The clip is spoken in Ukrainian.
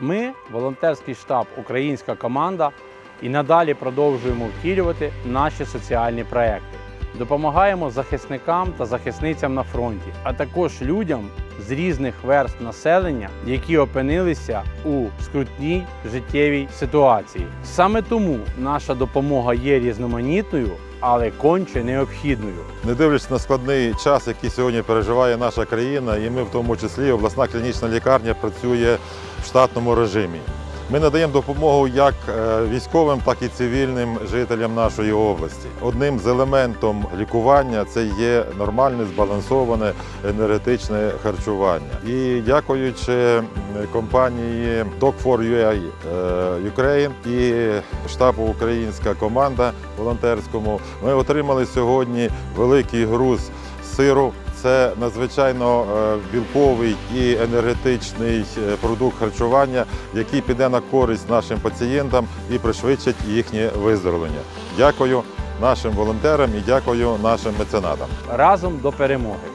Ми, волонтерський штаб Українська команда, і надалі продовжуємо втілювати наші соціальні проекти. Допомагаємо захисникам та захисницям на фронті, а також людям з різних верств населення, які опинилися у скрутній життєвій ситуації. Саме тому наша допомога є різноманітною, але конче необхідною. Не дивлячись на складний час, який сьогодні переживає наша країна, і ми в тому числі обласна клінічна лікарня працює в штатному режимі. Ми надаємо допомогу як е, військовим, так і цивільним жителям нашої області. Одним з елементом лікування це є нормальне збалансоване енергетичне харчування. І дякуючи компанії Doc4UA е, Ukraine і штабу Українська команда волонтерському, ми отримали сьогодні великий груз сиру. Це надзвичайно е, білковий і енергетичний е, продукт харчування, який піде на користь нашим пацієнтам і пришвидшить їхнє виздоровлення. Дякую нашим волонтерам і дякую нашим меценатам. Разом до перемоги!